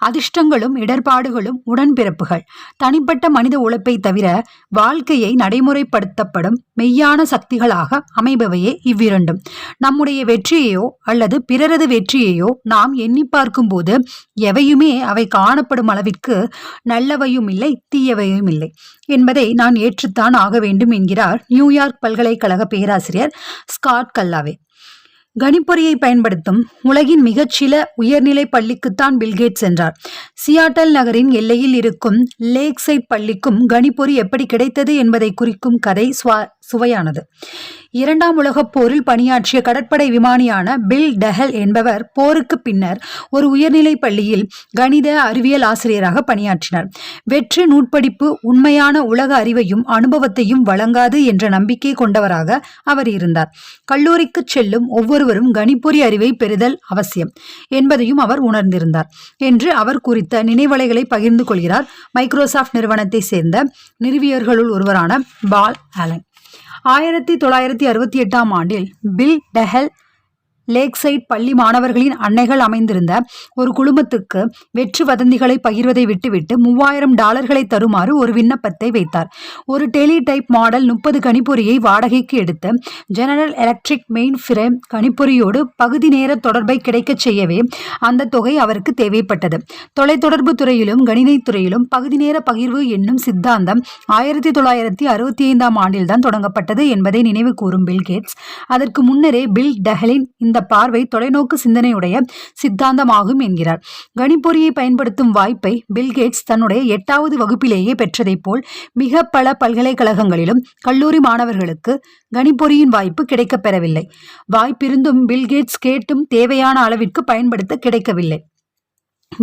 அதிர்ஷ்டங்களும் இடர்பாடுகளும் உடன்பிறப்புகள். தனிப்பட்ட மனித உழைப்பை தவிர வாழ்க்கையை நடைமுறைப்படுத்தப்படும் மெய்யான சக்திகளாக அமைபவையே இவ்விரண்டும். நம்முடைய வெற்றியையோ அல்லது பிறரது வெற்றியையோ நாம் எண்ணி பார்க்கும்போது எவையுமே அவை காணப்படும் அளவிற்கு நல்லவையும் இல்லை தீயவையும் இல்லை என்பதை நான் ஏற்றுத்தான் ஆக வேண்டும் என்கிறார் நியூயார்க் பல்கலைக்கழக பேராசிரியர் ஸ்காட் கல்லாவே. கணிப்பொறியை பயன்படுத்தும் உலகின் மிகச்சில உயர்நிலை பள்ளிக்குத்தான் பில்கேட் சென்றார் சியாட்டல் நகரின் எல்லையில் இருக்கும் லேக் சைட் பள்ளிக்கும் கணிப்பொறி எப்படி கிடைத்தது என்பதை குறிக்கும் கதை சுவா சுவையானது. இரண்டாம் உலகப் போரில் பணியாற்றிய கடற்படை விமானியான பில் டெஹல் என்பவர் போருக்கு பின்னர் ஒரு உயர்நிலைப் பள்ளியில் கணித அறிவியல் ஆசிரியராக பணியாற்றினார். வெற்றி நூற்படிப்பு உண்மையான உலக அறிவையும் அனுபவத்தையும் வழங்காது என்ற நம்பிக்கை கொண்டவராக அவர் இருந்தார். கல்லூரிக்கு செல்லும் ஒவ்வொருவரும் கணிப்பொறி அறிவை பெறுதல் அவசியம் என்பதையும் அவர் உணர்ந்திருந்தார் என்று அவர் குறித்த நினைவலைகளை பகிர்ந்து கொள்கிறார் மைக்ரோசாஃப்ட் நிறுவனத்தை சேர்ந்த நிறுவியர்களுள் ஒருவரான பால் ஆலன். ஆயிரத்தி தொள்ளாயிரத்தி அறுபத்தி எட்டாம் ஆண்டில் பில் டெஹல் லேக்சைட் பள்ளி மாணவர்களின் அன்னைகள் அமைந்திருந்த ஒரு குழுமத்துக்கு வெற்று வதந்திகளை பகிர்வதை விட்டுவிட்டு மூவாயிரம் டாலர்களை தருமாறு ஒரு விண்ணப்பத்தை வைத்தார். ஒரு டெலிடைப் மாடல் முப்பது கணிப்பொறியை வாடகைக்கு எடுத்து ஜெனரல் எலக்ட்ரிக் மெயின் ஃபிரேம் கணிப்பொறியோடு பகுதி நேர தொடர்பை கிடைக்கச் செய்யவே அந்த தொகை அவருக்கு தேவைப்பட்டது. தொலைத்தொடர்பு துறையிலும் கணினித் துறையிலும் பகுதி நேர பகிர்வு என்னும் சித்தாந்தம் ஆயிரத்தி தொள்ளாயிரத்தி அறுபத்தி ஐந்தாம் ஆண்டில்தான் தொடங்கப்பட்டது என்பதை நினைவு கூறும் பில் கேட்ஸ். அதற்கு முன்னரே பில் டெஹலின் இந்த பார்வை தொலைநோக்கு சிந்தனையுடைய சித்தாந்தமாகும் என்கிறார். கணிப்பொறியை பயன்படுத்தும் வாய்ப்பை பில்கேட்ஸ் தன்னுடைய எட்டாவது வகுப்பிலேயே பெற்றதைப் போல் மிக பல பல்கலைக்கழகங்களிலும் கல்லூரி மாணவர்களுக்கு கணிப்பொறியின் வாய்ப்பு கிடைக்கப் பெறவில்லை. வாய்ப்பிருந்தும் பில்கேட்ஸ் கேட்டும் தேவையான அளவிற்கு பயன்படுத்த கிடைக்கவில்லை.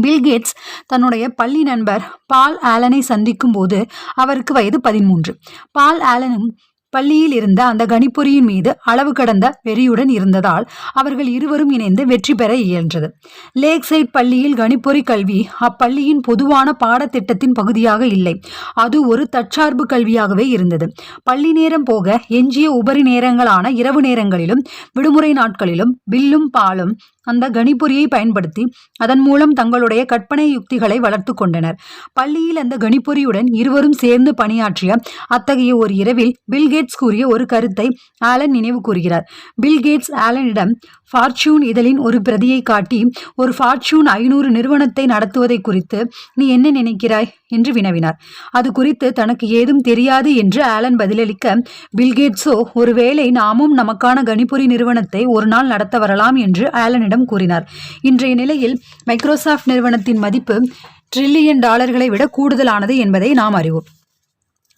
பில்கேட்ஸ் தன்னுடைய பள்ளி நண்பர் பால் ஆலனை சந்திக்கும் போது அவருக்கு வயது பதிமூன்று. பால் ஆலனும் பள்ளியில் இருந்த அந்த கணிப்பொறியின் மீது அளவு கடந்த வெறியுடன் இருந்ததால் அவர்கள் இருவரும் இணைந்து வெற்றி பெற இயன்றது. லேக் சைட் பள்ளியில் கணிப்பொறி கல்வி அப்பள்ளியின் பொதுவான பாடத்திட்டத்தின் பகுதியாக இல்லை. அது ஒரு தற்சார்பு கல்வியாகவே இருந்தது. பள்ளி நேரம் போக எஞ்சிய உபரி நேரங்களான இரவு நேரங்களிலும் விடுமுறை நாட்களிலும் பில்லும் பாலும் அந்த கணிப்பொறியை பயன்படுத்தி அதன் மூலம் தங்களுடைய கற்பனை யுக்திகளை வளர்த்து கொண்டனர். பள்ளியில் அந்த கணிப்பொறியுடன் இருவரும் சேர்ந்து பணியாற்றிய அத்தகைய ஒரு இரவில் பில்கேட்ஸ் கூறிய ஒரு கருத்தை ஆலன் நினைவு கூறுகிறார். பில்கேட்ஸ் ஆலனிடம் ஃபார்ச்சூன் இதழின் ஒரு பிரதியை காட்டி ஒரு ஃபார்ச்சூன் ஐநூறு நிறுவனத்தை நடத்துவதை குறித்து நீ என்ன நினைக்கிறாய்? என்று வினவினார். அது குறித்து தனக்கு ஏதும் தெரியாது என்று ஆலன் பதிலளிக்க பில்கேட்ஸோ ஒருவேளை நாமும் நமக்கான கணிப்பொறி நிறுவனத்தை ஒரு நாள் நடத்த வரலாம் என்று ஆலனிடம் கூறினார். இன்றைய நிலையில் மைக்ரோசாஃப்ட் நிறுவனத்தின் மதிப்பு ட்ரில்லியன் டாலர்களை விட கூடுதலானது என்பதை நாம் அறிவோம்.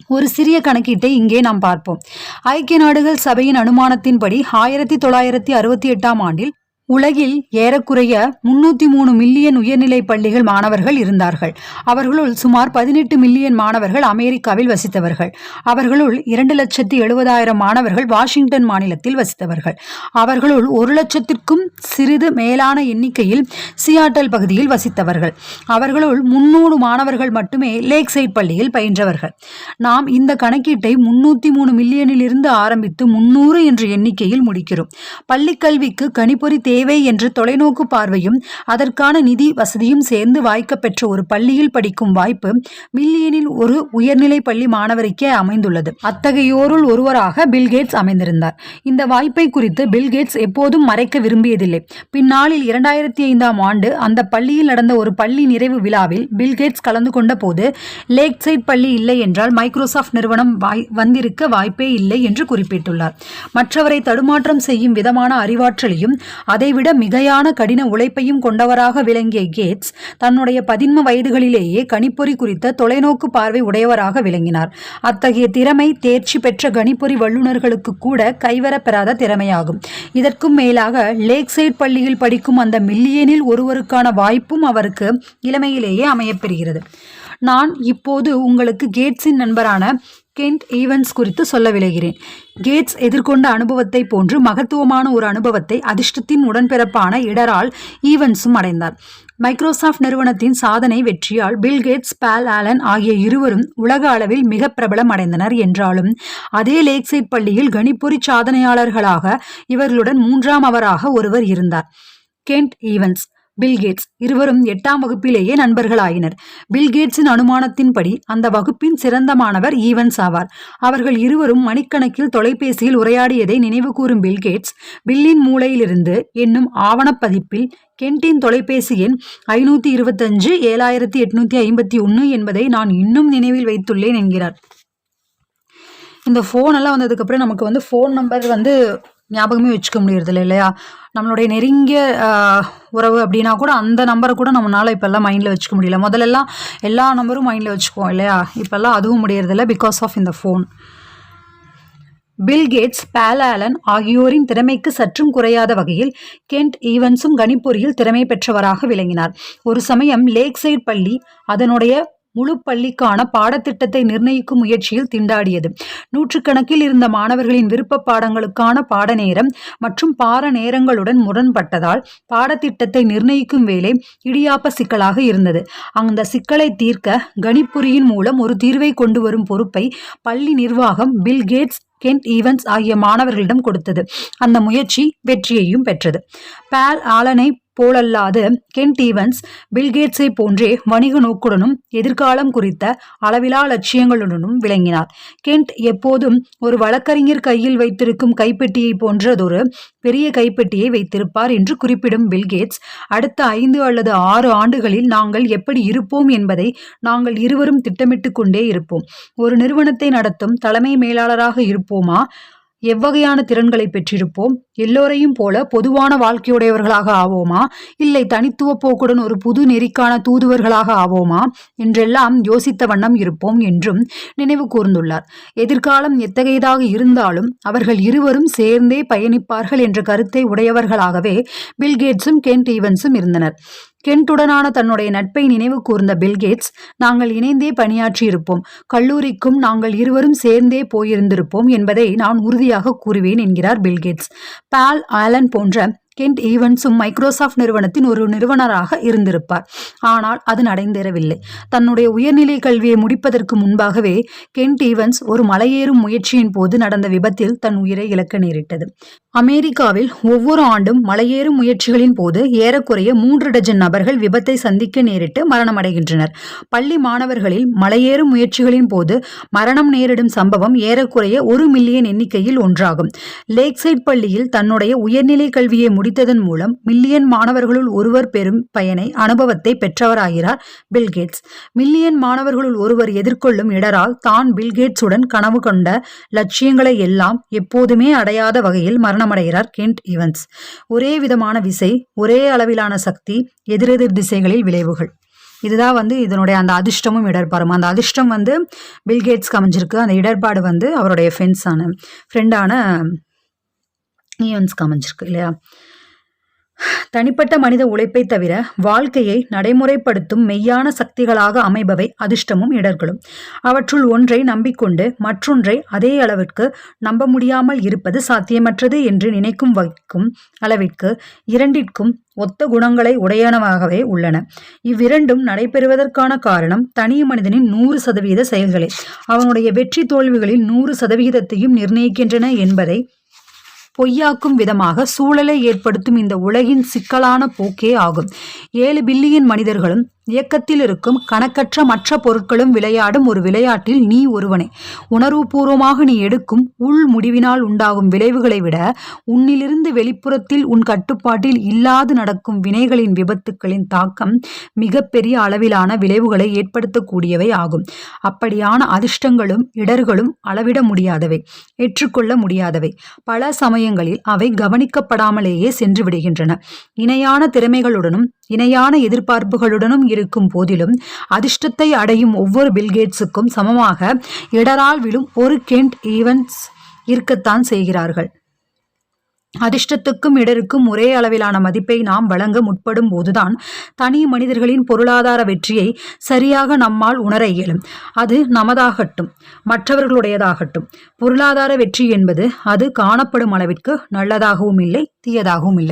ஒரு சிறிய கணக்கீட்டை இங்கே நாம் பார்ப்போம். ஐக்கிய நாடுகள் சபையின் அனுமானத்தின்படி ஆயிரத்தி தொள்ளாயிரத்தி அறுபத்தி எட்டாம் ஆண்டில் உலகில் ஏறக்குறைய முன்னூற்றி மூணு மில்லியன் உயர்நிலை பள்ளிகள் மாணவர்கள் இருந்தார்கள். அவர்களுள் சுமார் பதினெட்டு மில்லியன் மாணவர்கள் அமெரிக்காவில் வசித்தவர்கள். அவர்களுள் இரண்டு லட்சத்தி எழுபதாயிரம் மாணவர்கள் வாஷிங்டன் மாநிலத்தில் வசித்தவர்கள். அவர்களுள் ஒரு லட்சத்திற்கும் சிறிது மேலான எண்ணிக்கையில் சியாட்டல் பகுதியில் வசித்தவர்கள். அவர்களுள் முன்னூறு மாணவர்கள் மட்டுமே லேக் சைட் பள்ளியில் பயின்றவர்கள். நாம் இந்த கணக்கீட்டை முன்னூற்றி மூணு மில்லியனிலிருந்து ஆரம்பித்து முன்னூறு என்ற எண்ணிக்கையில் முடிக்கிறோம். பள்ளிக்கல்விக்கு கணிப்பொறி தேவை தேவை என்று தொலைநோக்கு பார்வையும் அதற்கான நிதி வசதியும் சேர்ந்து வாய்க்கப்பெற்ற ஒரு பள்ளியில் படிக்கும் வாய்ப்பு மில்லியனில் ஒரு உயர்நிலை பள்ளி மாணவருக்கே அமைந்துள்ளது. அத்தகையோருள் ஒருவராக பில்கேட்ஸ் அமைந்திருந்தார். இந்த வாய்ப்பை குறித்து பில்கேட்ஸ் எப்போதும் மறைக்க விரும்பியதில்லை. பின்னாளில் இரண்டாயிரத்தி ஐந்தாம் ஆண்டு அந்த பள்ளியில் நடந்த ஒரு பள்ளி நிறைவு விழாவில் பில்கேட்ஸ் கலந்து கொண்ட போது லேக் சைட் பள்ளி இல்லை என்றால் மைக்ரோசாஃப்ட் நிறுவனம் வந்திருக்க வாய்ப்பே இல்லை என்று குறிப்பிட்டுள்ளார். மற்றவரை தடுமாற்றம் செய்யும் விதமான அறிவாற்றலையும் அதே அதைவிட மிகையான கடின உழைப்பையும் கொண்டவராக விளங்கிய கேட்ஸ் தன்னுடைய பதின்ம வயதுகளிலேயே கணிப்பொறி குறித்த தொலைநோக்கு பார்வை உடையவராக விளங்கினார். அத்தகைய திறமை தேர்ச்சி பெற்ற கணிப்பொறி வல்லுநர்களுக்கு கூட கைவரப்பெறாத திறமையாகும். இதற்கும் மேலாக லேக் சைட் பள்ளியில் படிக்கும் அந்த மில்லியனில் ஒருவருக்கான வாய்ப்பும் அவருக்கு இளமையிலேயே அமையப்பெறுகிறது நான் இப்போது உங்களுக்கு கேட்ஸின் நண்பரான கென்ட் ஈவன்ஸ் குறித்து சொல்ல விளைகிறேன். கேட்ஸ் எதிர்கொண்ட அனுபவத்தை போன்று மகத்துவமான ஒரு அனுபவத்தை அதிர்ஷ்டத்தின் உடன்பிறப்பான இடரால் ஈவன்ஸும் அடைந்தார். மைக்ரோசாஃப்ட் நிறுவனத்தின் சாதனை வெற்றியால் பில் கேட்ஸ் பால் ஆலன் ஆகிய இருவரும் உலக அளவில் மிக பிரபலம் அடைந்தனர் என்றாலும் அதே லேக்சைட் பள்ளியில் கணிப்பொறி சாதனையாளர்களாக இவர்களுடன் மூன்றாம் அவராக ஒருவர் இருந்தார். கென்ட் ஈவன்ஸ் பில்கேட்ஸ் இருவரும் எட்டாம் வகுப்பிலேயே நண்பர்களாயினர். பில்கேட்ஸின் அனுமானத்தின்படி அந்த வகுப்பின் சிறந்த மாணவர் ஈவன்ஸ் ஆவார். அவர்கள் இருவரும் மணிக்கணக்கில் தொலைபேசியில் உரையாடியதை நினைவு கூறும் பில்கேட்ஸ் பில்லின் மூளையிலிருந்து என்னும் ஆவணப்பதிப்பில் கென்டின் தொலைபேசி எண் ஐநூற்றி இருபத்தஞ்சு ஏழாயிரத்தி எட்நூற்றி ஐம்பத்தி ஒன்று என்பதை நான் இன்னும் நினைவில் வைத்துள்ளேன் என்கிறார். இந்த ஃபோன் எல்லாம் வந்ததுக்கப்புறம் நமக்கு வந்து ஃபோன் நம்பர் வந்து ஞாபகமே வச்சுக்க முடியறதில்ல இல்லையா? நம்மளுடைய நெருங்கிய உறவு அப்படின்னா கூட அந்த நம்பரை கூட நம்மளால் இப்போல்லாம் மைண்டில் வச்சுக்க முடியல. முதல்லலாம் எல்லா நம்பரும் மைண்டில் வச்சுக்குவோம் இல்லையா? இப்போல்லாம் அதுவும் முடியறதில்ல பிகாஸ் ஆஃப் இந்த ஃபோன் பில் கேட்ஸ் பேல் ஆகியோரின் திறமைக்கு சற்றும் குறையாத வகையில் கென்ட் ஈவன்ஸும் கணிப்பொறியில் திறமை பெற்றவராக விளங்கினார். ஒரு சமயம் லேக் சைட் பள்ளி அதனுடைய முழு பள்ளிக்கான பாடத்திட்டத்தை நிர்ணயிக்கும் முயற்சியில் திண்டாடியது. நூற்றுக்கணக்கில் இருந்த மாணவர்களின் விருப்ப பாடங்களுக்கான பாடநேரம் மற்றும் பாட நேரங்களுடன் முரண்பட்டதால் பாடத்திட்டத்தை நிர்ணயிக்கும் வேலை இடியாப்ப சிக்கலாக இருந்தது. அந்த சிக்கலை தீர்க்க கணிப்புரியின் மூலம் ஒரு தீர்வை கொண்டு வரும் பொறுப்பை பள்ளி நிர்வாகம் பில் கேட்ஸ் கென்ட் ஈவன்ஸ் ஆகிய மாணவர்களிடம் கொடுத்தது. அந்த முயற்சி வெற்றியையும் பெற்றது. பேல் ஆலனை போலல்லாது கென் டீவன்ஸ் பில்கேட்ஸை போன்றே வணிக நோக்குடனும் எதிர்காலம் குறித்த அளவிலா லட்சியங்களுடனும் விளங்கினார். கென்ட் எப்போதும் ஒரு வழக்கறிஞர் கையில் வைத்திருக்கும் கைப்பெட்டியை போன்றதொரு பெரிய கைப்பெட்டியை வைத்திருப்பார் என்று குறிப்பிடும் பில்கேட்ஸ் அடுத்த ஐந்து அல்லது ஆறு ஆண்டுகளில் நாங்கள் எப்படி இருப்போம் என்பதை நாங்கள் இருவரும் திட்டமிட்டு கொண்டே இருப்போம். ஒரு நிறுவனத்தை நடத்தும் தலைமை மேலாளராக இருப்போமா? எவ்வகையான திறன்களை பெற்றிருப்போம்? எல்லோரையும் போல பொதுவான வாழ்க்கையுடையவர்களாக ஆவோமா? இல்லை தனித்துவ போக்குடன் ஒரு புது நெறிக்கான தூதுவர்களாக ஆவோமா? என்றெல்லாம் யோசித்த வண்ணம் இருப்போம் என்றும் நினைவு கூர்ந்துள்ளார். எதிர்காலம் எத்தகையதாக இருந்தாலும் அவர்கள் இருவரும் சேர்ந்தே பயணிப்பார்கள் என்ற கருத்தை உடையவர்களாகவே பில்கேட்ஸும் கென்ட் ஈவன்ஸும் இருந்தனர். கென்ட்டுடனான தன்னுடைய நட்பை நினைவு கூர்ந்த பில்கேட்ஸ் நாங்கள் இணைந்தே பணியாற்றியிருப்போம். கல்லூரிக்கும் நாங்கள் இருவரும் சேர்ந்தே போயிருந்திருப்போம் என்பதை நான் உறுதியாக கூறுவேன் என்கிறார் பில்கேட்ஸ் பால் ஆலன் போன்ற கென்ட் ஈவன்ஸும் மைக்ரோசாஃப்ட் நிறுவனத்தின் ஒரு நிறுவனராக இருந்திருப்பார். ஆனால் அது நடைந்தேறவில்லை. தன்னுடைய உயர்நிலை கல்வியை முடிப்பதற்கு முன்பாகவே கென்ட் ஈவன்ஸ் ஒரு மலையேறும் முயற்சியின் போது நடந்த விபத்தில் தன் உயிரை இழக்க நேரிட்டது. அமெரிக்காவில் ஒவ்வொரு ஆண்டும் மலையேறும் முயற்சிகளின் போது ஏறக்குறைய மூன்று டஜன் நபர்கள் விபத்தை சந்திக்க நேரிட்டு மரணமடைகின்றனர். பள்ளி மாணவர்களில் மலையேறும் முயற்சிகளின் போது மரணம் நேரிடும் சம்பவம் ஏறக்குறைய ஒரு மில்லியன் எண்ணிக்கையில் ஒன்றாகும். லேக்சைட் பள்ளியில் தன்னுடைய உயர்நிலை கல்வியை முடித்ததன் மூலம் மில்லியன் மாணவர்களுள் ஒருவர் பெறும் பயனை அனுபவத்தை பெற்றவராகிறார் பில்கேட்ஸ் மில்லியன் மாணவர்களுள் ஒருவர் எதிர்கொள்ளும் இடரால் தான் பில்கேட்ஸுடன் கனவு கொண்ட லட்சியங்களை எல்லாம் எப்போதுமே அடையாத வகையில் மரணம் மரணமடைகிறார் கென்ட் ஈவன்ஸ். ஒரே விதமான விசை ஒரே அளவிலான சக்தி எதிரெதிர் திசைகளில் விளைவுகள். இதுதான் வந்து இதனுடைய அந்த அதிர்ஷ்டமும் இடர்பாடும். அந்த அதிர்ஷ்டம் வந்து பில்கேட்ஸ்க்கு அமைஞ்சிருக்கு. அந்த இடர்பாடு வந்து அவருடைய ஃப்ரெண்ட்ஸான ஃப்ரெண்டான ஈவன்ஸ்க்கு அமைஞ்சிருக்கு இல்லையா? தனிப்பட்ட மனித உழைப்பை தவிர வாழ்க்கையை நடைமுறைப்படுத்தும் மெய்யான சக்திகளாக அமைபவை அதிர்ஷ்டமும் இடர்களும். அவற்றுள் ஒன்றை நம்பிக்கொண்டு மற்றொன்றை அதே அளவிற்கு நம்ப முடியாமல் இருப்பது சாத்தியமற்றது என்று நினைக்கும் வைக்கும் அளவிற்கு இரண்டிற்கும் ஒத்த குணங்களை உடையனவாகவே உள்ளன. இவ்விரண்டும் நடைபெறுவதற்கான காரணம் தனி மனிதனின் நூறு சதவீத செயல்களே. அவனுடைய வெற்றி தோல்விகளில் நூறு சதவிகிதத்தையும் நிர்ணயிக்கின்றன என்பதை பொய்யாக்கும் விதமாக சூழலை ஏற்படுத்தும் இந்த உலகின் சிக்கலான போக்கே ஆகும். ஏழு பில்லியன் மனிதர்களும் இயக்கத்தில் இருக்கும் கணக்கற்ற மற்ற பொருட்களும் விளையாடும் ஒரு விளையாட்டில் நீ ஒருவனே. உணர்வுபூர்வமாக நீ எடுக்கும் உள் முடிவினால் உண்டாகும் விளைவுகளை விட உன்னிலிருந்து வெளிப்புறத்தில் உன் கட்டுப்பாட்டில் இல்லாது நடக்கும் வினைகளின் விபத்துக்களின் தாக்கம் மிகப்பெரிய அளவிலான விளைவுகளை ஏற்படுத்தக்கூடியவை ஆகும். அப்படியான அதிர்ஷ்டங்களும் இடர்களும் அளவிட முடியாதவை ஏற்றுக்கொள்ள முடியாதவை. பல சமயங்களில் அவை கவனிக்கப்படாமலேயே சென்று விடுகின்றன. இணையான திறமைகளுடனும் இணையான எதிர்பார்ப்புகளுடனும் இருக்கும் போதிலும் அதிர்ஷ்டத்தை அடையும் ஒவ்வொரு பில்கேட்ஸுக்கும் சமமாக இடரால் விழும் ஒரு கெண்ட் ஈவன்ஸ் இருக்கத்தான் செய்கிறார்கள். அதிர்ஷ்டத்துக்கும் இடருக்கும் ஒரே அளவிலான மதிப்பை நாம் வழங்க முற்படும் போதுதான் தனி மனிதர்களின் பொருளாதார வெற்றியை சரியாக நம்மால் உணர இயலும். அது நமதாகட்டும் மற்றவர்களுடையதாகட்டும். பொருளாதார வெற்றி என்பது அது காணப்படும் அளவிற்கு நல்லதாகவும் இல்லை தீயதாகவும் இல்லை.